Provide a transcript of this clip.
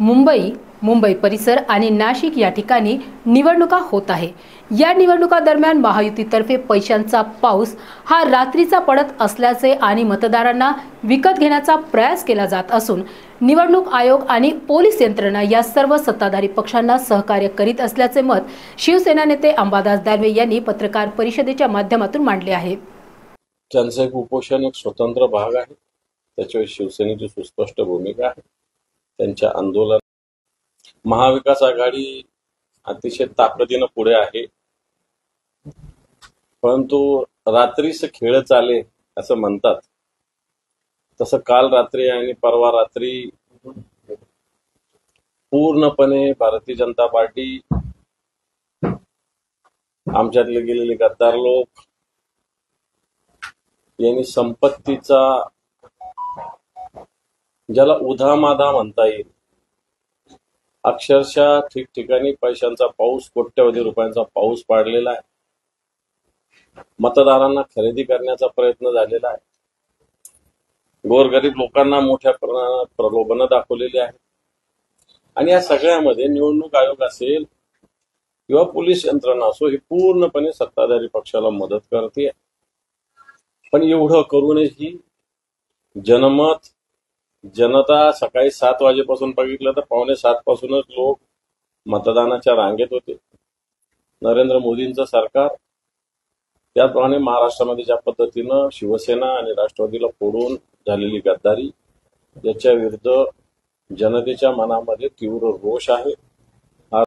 मुंबई मुंबई परिसर आणि नाशिक या ठिकाणी निवडणुका होत आहे. या निवडणुका दरम्यान महायुतीतर्फे पैशांचा पाऊस हा रात्रीचा पडत असल्याचे आणि मतदारांना विकत घेण्याचा प्रयास केला जात असून निवडणूक आयोग आणि पोलीस यंत्रणा या सर्व सत्ताधारी पक्षांना सहकार्य करीत असल्याचे मत शिवसेना नेते अंबादास दानवे यांनी पत्रकार परिषदेच्या माध्यमातून मांडले आहे. त्यांचं एक उपोषण एक स्वतंत्र भाग आहे. त्याच्यावर शिवसेनेची सुस्पष्ट भूमिका आहे. त्यांच्या आंदोलन. महाविकास आघाडी अतिशय ताकदीनं पुढे आहे. परंतु रात्रीच खेळ चाले असं म्हणतात. तसं काल रात्री आणि परवा रात्री पूर्णपणे भारतीय जनता पार्टी आमच्यातले गेलेले गद्दार लोक यांनी संपत्तीचा ज्याला उधामाधा म्हणता येईल. अक्षरशः ठिकठिकाणी पैशांचा पाऊस कोट्यवधी रुपयांचा पाऊस पाडलेला आहे. मतदारांना खरेदी करण्याचा प्रयत्न झालेला आहे. गोरगरीब लोकांना मोठ्या प्रमाणात प्रलोभनं दाखवलेली आहेत आणि या सगळ्यामध्ये निवडणूक आयोग असेल किंवा पोलीस यंत्रणा असो ही पूर्णपणे सत्ताधारी पक्षाला मदत करते. पण एवढं करूनही जनमत जनता सकाळी सात वाजेपासून बघितलं तर पावणे सात पासूनच लोक मतदानाच्या रांगेत होते. नरेंद्र मोदींचं सरकार त्याप्रमाणे महाराष्ट्रामध्ये ज्या पद्धतीनं शिवसेना आणि राष्ट्रवादीला फोडून झालेली गद्दारी याच्या विरुद्ध जनतेच्या मनामध्ये तीव्र रोष आहे.